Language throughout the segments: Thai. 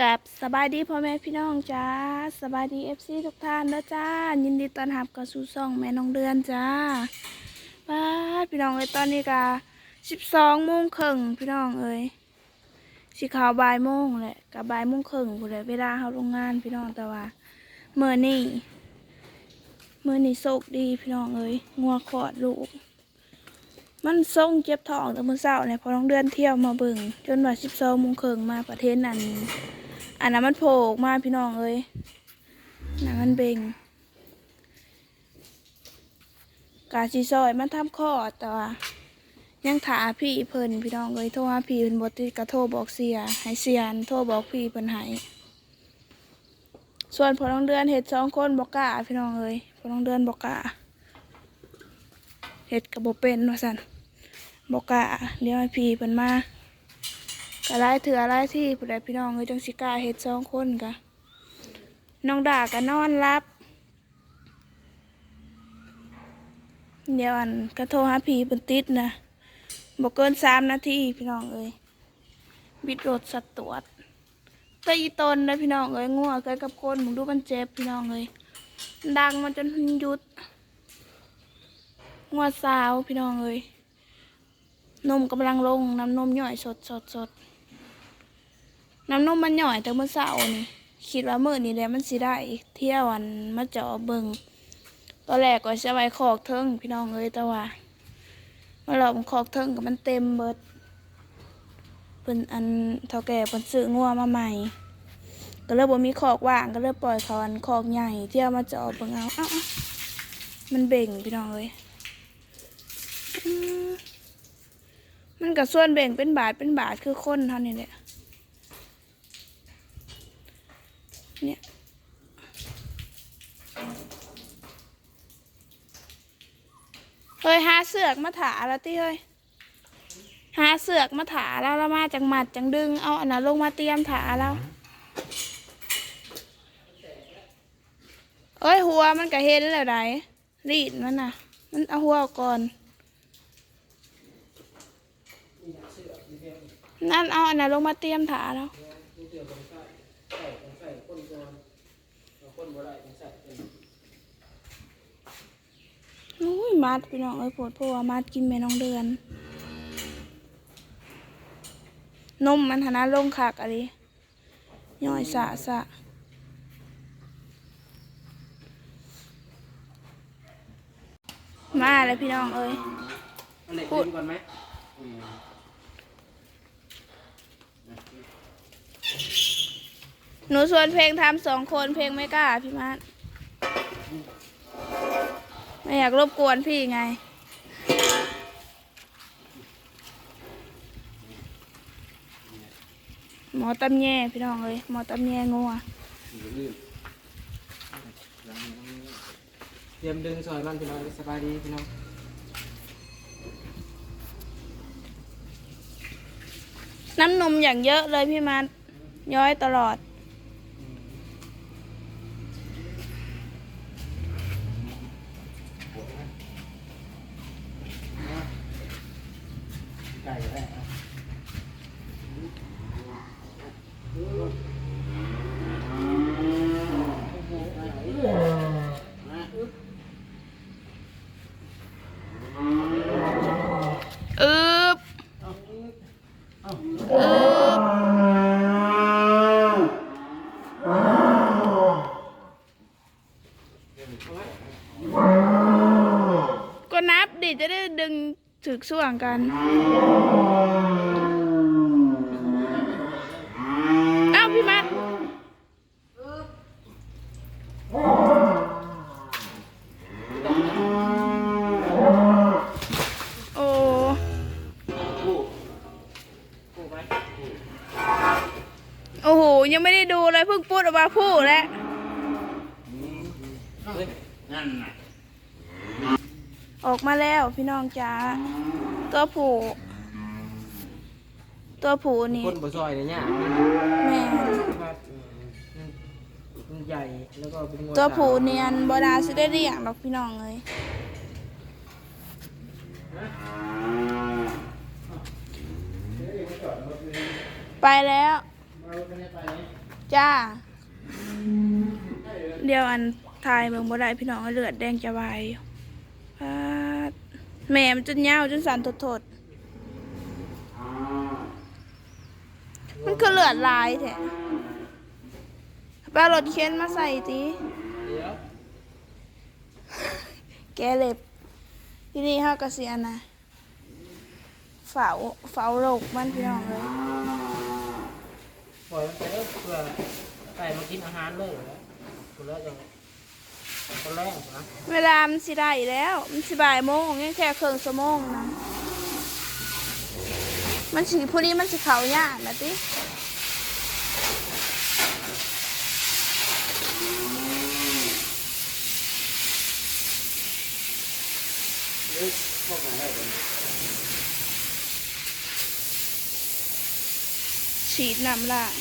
กับสบายดีพ่อแม่พี่น้องจ้าสบายดีเอฟซีทุกท่านนะจ้า ยินดีต้อนรับกับสู่ซ่องแม่น้องเดือนจ้าป้าพี่น้องเอ้ยตอนนี้กาสิบสองโมงครึ่งพี่น้องเอ้ยสิข่าวบ่ายโมงแหละกับบ่ายโมงครึ่งผู้ใดเวลาเขาโรงงานพี่น้องแต่ว่าเมื่อนี่เมื่อนี่โชคดีพี่น้องเอ้ยงัวขอดลูก มันส่งเจ็บท้องแต่เมื้อเช้าเนี่ยพอน้องเดือนเที่ยวมาเบิ่งจนว่าสิบสองโมงครึ่งมาประเทศนั้น อันนั้นมันโผล่ออกมาพี่น้องเอ้ยหนังมันเบ่งกาซีซอยมันทำข้อดแต่ว่ายังถาพี่เพิ่นพี่น้องเอ้ยโทรหาพี่เพิ่นบ่ติดก็โทรบอกเสียให้เสียนโทรบอกพี่เพิ่นให้ส่วนพอน้องเดือนเฮ็ดสองคนบ่กล้าพี่น้องเอ้ยพอน้องเดือนบ่กล้าเฮ็ดก็บ่เป็นว่าซั่นบ่กล้าเดี๋ยวให้พี่เพิ่นมา ก็ไล่เถื่อะไล่ที่ผู้ใดพี่น้องเอ้ยจังสิกล้าเฮ็ดสองคนกะน้องด่าก็นอนรับ เดี๋ยวอันก็โทรหาพี่เพิ่นติดนะบ่เกินสามนาทีพี่น้องเอ้ยบิดรถสัตว์ตรวจแต่อีตนนะพี่น้องเอ้ยงัวเกิดกับคนมึงดูมันเจ็บพี่น้องเอ้ยดังมาจนหยุดงัวสาวพี่น้องเอ้ยนมกำลังลงน้ำนมย่อยสดสดสด น้ำนมมันหน่อยแต่เมื่อเช้านี่คิดว่ามื้อนี้แหละมันสิได้เที่ยวอันมาเจาะเบิงตอนแรกก็จะไว้คอกเทิงพี่น้องเอ้ยแต่ว่าเมื่อเราคอกเทิงกับมันเต็มเบิดเพิ่นอันเท่าแก่เพิ่นซื้องัวมาใหม่ ก็เลยบ่มีคอกว่างก็เลยปล่อยเขาอันคอกใหญ่เที่ยวมาเจาะเบิงเอาเอ้ามันเบ่งพี่น้องเอ้ยมมันกับส่วนเบ่งเป็นบาทเป็นบาทคือคนเท่านี้แหละ เนี่ยเฮ้ยหาเสือกมาถาแล้วติเฮ้ยหาเสือกมาถาแล้วแล้วมาจังหมัดจังดึงเอาอันนั้นลงมาเตรียมถาแล้วเอ้ยหัวมันก็เห็นแล้วไดรีดมันน่ะมันเอาหัวออกก่อน นั่นเอาอันนั้นลงมาเตรียมถาแล้ว อุ้ยมัดพี่น้องเอ้ยปวดเพราะว่ามัดกินแม่น้องเดือน นมมันหนาลงขากอะไรย่อยสะสะมาเลยพี่น้องเอ้ยอันไหนพูดกินก่อนไหม หนูชวนเพลงทำสองคนเพลงไม่กล้าพี่มัดไม่อยากรบกวนพี่ไง หมอตำแยพี่น้องเอ้ยหมอตำแยงัวเตรียมดึงซอยมันพี่น้องสบายดีพี่น้องน้ำนมอย่างเยอะเลยพี่มัดย้อยตลอด ไก่แหละอึบอึบก็นับดิจะได้ดึง ถึกส่วงกัน เอ้าพี่มัดโอ้โอ้โห ยังไม่ได้ดูเลยเพิ่งพูดออกมาพูดแล้วนั่นน่ะ ออกมาแล้วพี่น้องจ๋าตัวผูตัวผูนี่คนบ่ซอยเลยเนี่ยแม่นมันใหญ่แล้วก็เป็นตัวผูเนียนบอดาสิได้เรียกดอกพี่น้องเลยไปแล้วมเราไปไหนไปไหนจ้า เดี๋ยวอันทายเมืองบ่ได้พี่น้องเลือดแดงจะวายอยู่ปาด แม่มันจนยาวจนสั่นทดๆมันคือเลือดลายแท้ไปเอารถเข็นมาใส่ตีเดี๋ยวแกเล็บ ทีนี้เฮาก็สิอันนะเฝ้าเฝ้าโรคมันพี่น้องเลยปล่อยมันไปเถอะเพื่อไก่มากินอาหารเลยแล้วคุณแล้วจัง คนแรกนะเวลามันสิได้แล้ว มันสิบ่ายโมงยังแค่เครึ่องชั่โมงนะมันสิพอดีมันสิเขายากนะติฉีดน้ำล่าง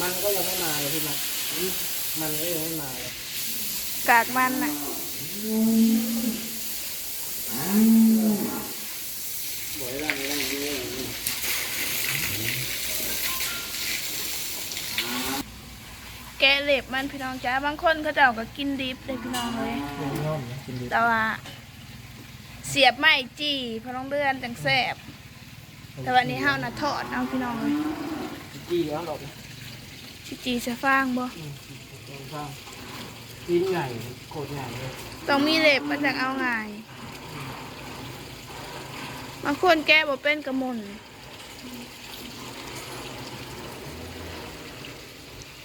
มันก็ยังไม่มาเลยพี่มันมันก็ยังไม่มาเลยกากมันน่ะบ่อยร่างร่างนี้แกะเล็บมันพี่น้องจ้าบางคนเขาเจ้าก็กินดิบเลยพี่น้องเลยยังน้อมกินดีแต่ว่าเสียบไม้จี้พอน้องเดือนจังแสบแต่วันนี้เฮาน่ะทอดเอาพี่น้องเลยจี้แล้วหรอก สิจีจะฟางบ่ข้างตีนใหญ่โคตรใหญ่เลยต้องมีเล็บมันจังเอาง่ายบางคนแกะบ่เป็นกระมุน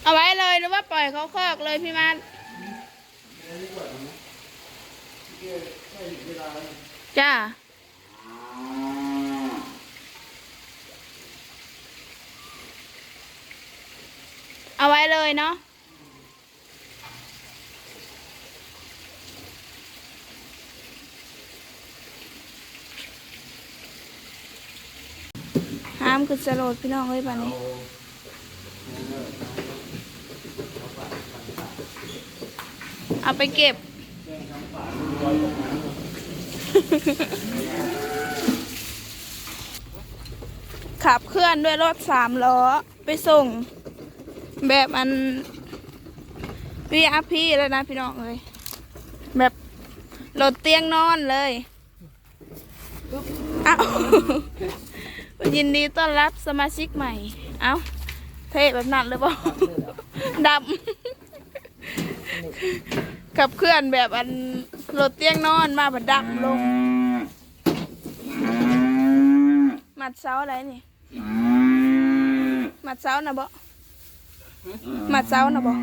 เอาไว้เลยหรือว่าปล่อยเขาคอกเลยพี่มันจ้า เอาไว้เลยเนาะห้ามคือสโลดพี่น้องเอ้ยบ้านนี้เอาไปเก็บขับเคลื่อนด้วยรถสามล้อ ไปส่ง แบบอันวีอาพี่แล้วนะพี่น้องเอ้ยแบบรถเตียงนอนเลยเอ้ายินดีต้อนรับสมาชิกใหม่ เอ้าเทแบบนั้นเลยบ่ดำกับเคลื่อนแบบอันรถเตียงนอนมาแบบดำลง มัดเสาอะไรนี่ มัดเสานะบ่ มัดเสานะบ่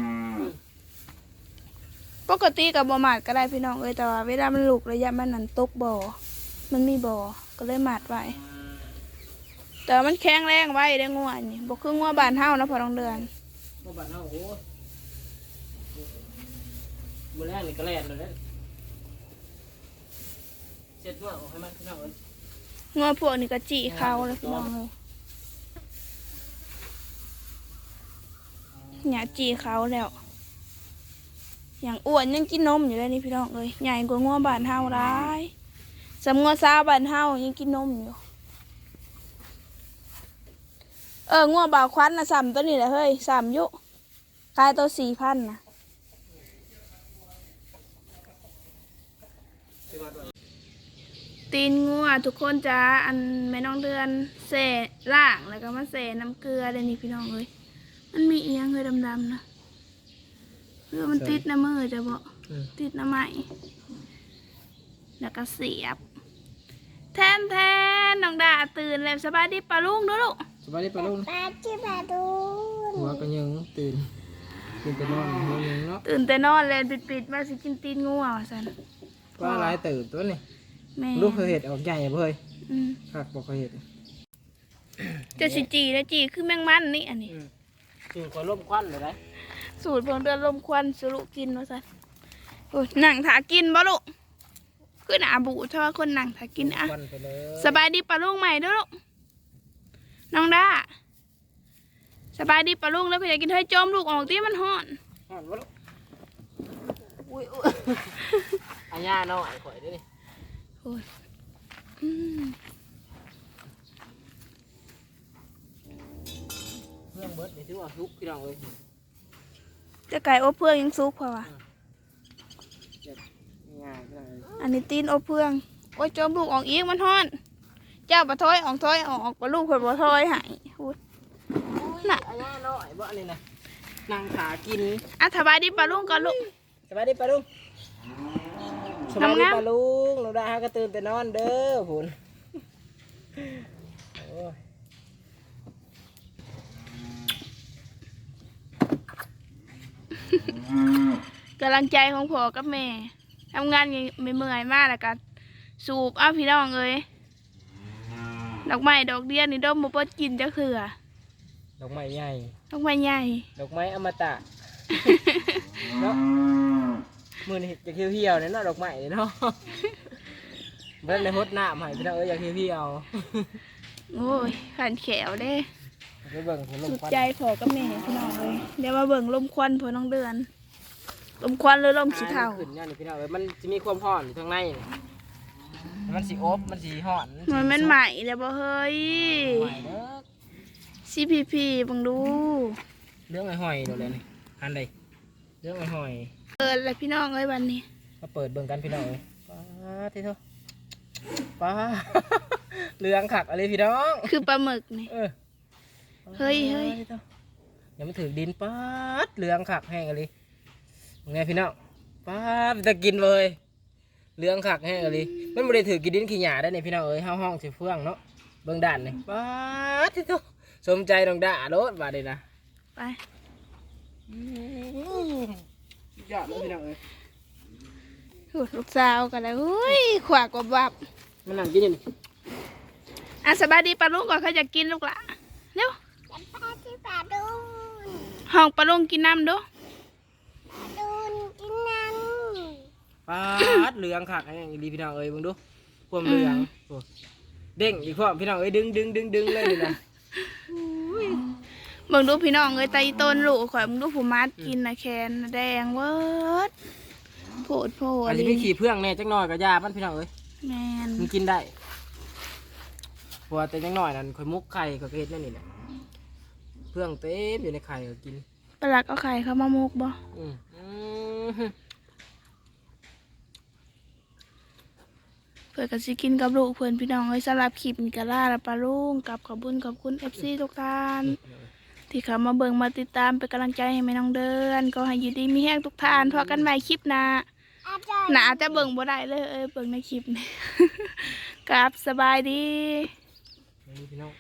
ปกติกับบ่มัดก็ได้พี่น้องเอ้ยแต่ว่าเวลามันลูกระยะมันนั่นตกบ่อมันมีบ่อก็เลยมัดไว้แต่ว่ามันแข็งแรงไว้ได้งัวนี่บ่คืองัวบ้านเฮานะพอต้องเดือนเมื่อบัดเนาะโอ้ยมือแรกนี่ก็แล่นเลยนะเช็ดว่าเอาให้มันขึ้นเอาเลยงัวพวกนี้ก็จีเขาแล้วพี่น้องเลย หยาจีเขาแล้ว อย่างอ้วนยังกินนมอยู่เลยนี่พี่น้องเลยใหญ่กว่างัวบานเฮาร้ายสำงัวซาบานเฮายังกินนมอยู่ เอองัวบ่าวควันนะสามตัวนี้แหละเฮ้ยสามยุกายตัวสี่พันนะตีนงัวทุกคนจ้าอันแม่น้องเดือนเสล่างแล้วก็มาเสน้ำเกลือเลยนี่พี่น้องเลย มันมีเอียงเลยดำๆนะเพื่อมันติดน้ำมือจะบอกอืมติดน้ำไหมแล้วก็เสียบ แทนแทนน้องดาตื่นแล้วสบายดีปะลุงดูลูกสบายดีปะลุงปลาที่ปลาดูหัวก็ยังตื่นตื่นแต่นอนหัวยังเนาะตื่นแต่นอนเลยปิดๆมาสิกินตีนงูอะสันว่าหลายตื่นตัวนี่แม่ลูกเคยเห็ดออกใหญ่เพื่อยอืมคักบอกเคยเห็ดจะสิจีแล้วจีคือแมงมันนี่อันนี้ ตื่นคอยล่มควันเลยได้สูตรเพิ่งเดือนลมควันสุรุกินว่าสันโอ้ยหนังถากินบ่ลูกคือหนาบูถ้าว่าคนหนังถากินอะ ควันไปเลยสบายดีปะลุงใหม่เด้วยลูกน้องดาสบายดีปะลุงแล้วเพื่อกินเฮ้ยจอมลูกออกที่มันห่อนห่อนวะลูกอุ้ยอุ้ยอันย่าน้อยข่อยด้วยนี่โอ้ยอืม รื่องเบิดนี่ถือว่าทุกพี่น้องเอ้ยจะไก่อบเพื่องยังซุกพอวะง่ายพี่น้องเอ้ยอันนี้ตีนอบเพื่องโอ้ยจอมลูกออกอีกมันฮ้อน เจ้าปะทอยออกทอยออกปะลูกเพิ่นบ่ทอยใหายพูด น่ะ อันนี้น้อยบ่อันนี้นะนางขากิน อะสบายดีปะลุงก่อนลูกสบายดีปะลุงสบายดีงามๆปะลุงเราได้ฮะก็ตื่นแต่นอนเด้อผุนโอ้ย กำลังใจของพ่อกับแม่ทำงานยังไม่เมื่อยมากแล้วกันสูบอ้าวพี่น้องเอ้ยดอกไม้ดอกเดียวนี่ดมบ่เปิดกินจะคือดอกไม้ใหญ่ดอกไม้ใหญ่ดอกไม้อมตะเนาะมือนี่จะเที่ยวๆเนี่ยเนาะดอกไม้เนี่ยเนาะเบิ่งในฮดน้ำให้พี่น้องเอ้ยอยากเที่ยวโอ้ยขันแขวเด้ ๆไปเบิ่งผลลมสุดควันใจพ่อกับแม่พี่น้องเลยเดี๋ยวมาเบิ่งลมควันพ่อน้องเดือน ลมควันหรือลมสีเทาขึ้นเนี่ยนี่พี่น้องเอ้ยมันจะมีความร้อนอยู่ข้างในนี่มันสีอบมันสีห่อนมันเป็นใหม่แล้วบ่เฮ้ยใหม่เด้อ CPP บังดู เรื่องไอ้หอยเดี๋ยวเลยนี่อันใดเรื่องไอ้หอยเปิดเลยพี่น้องเอ้ยวันนี้ มาเปิดเบิ่งกันพี่น้องเอ้ยป้าที่เท่าป้า เรื่องขักอะไรพี่น้อง คือปลาหมึกนี่ เออ เฮ้ยเฮ้ยป้าที่เท่าอย่ามาถือดินป้าดเรื่องขักแห้งอะไรไงพี่น้องป้าดจะกินเลยเรื่องขักแห้งอะไรมันไม่ได้ถือกินดินขี้หยาได้เนี่ยพี่น้องเอ้ยห้าห้องสิเฟื่องเนาะเบิ่งด่านนี่ป้าดที่เท่าสมใจน้องด่าโลดมาเลยนะไปยอดเลยพี่น้องเอ้ยโอ้ลูกสาวกันแล้วเฮ้ยขวากว่าบับมันนั่งกินนี่อะสบายดีปลาลุงก่อนเขาจะกินลูกละเร็วปลาที่ปลาดูนห้องปลาลุงกินน้ำดูปลาดูนกินน้ปาดเหลืองคักไอ้อย่างดีพี่น้องเอ้ยเบิ่งดูความเหลืองโอ้เด้งอีกพร้อมพี่น้องเอ้ยดึงดึงดึงดึงเลยนี่นะเบิ่งดูพี่น้องเอ้ยไตต้นลูกข่อยมึงดูผู้มัดกินนะแคนแดงเวิร์ดโผดโผอาจจะมีขี่เพื่องแน่จักหน่อยกับยามันพี่น้องเอ้ยแมนมันกินได้เพราะว่าแต่จักหน่อยนั่นข่อยมุกไข่ข่อยก็เฮ็ดนั่นนี่แหละ เพื่องเต็มอยู่ในไข่ก็กินปลาลักเอาไข่เขามามุกบ่อืมอืมเพื่อก็สิกินกับลูกเพื่อนพี่น้องเอ้ยสำหรับคลิปนี้ก็ล่าละปลาลุงกับขอบคุณขอบคุณ FC ทุกท่าน ที่เขามาเบิ่งมาติดตามเป็นกำลังใจให้แม่น้องเดิน ก็ให้อยู่ดีมีแห้งทุกท่านพอกันใหม่คลิปหน้าำอาจารย์หนาจะเบิ่งบ่ได้เลยเอ้ยเบิ่งในคลิปนี่ครับสบายดี นี่พี่น้อง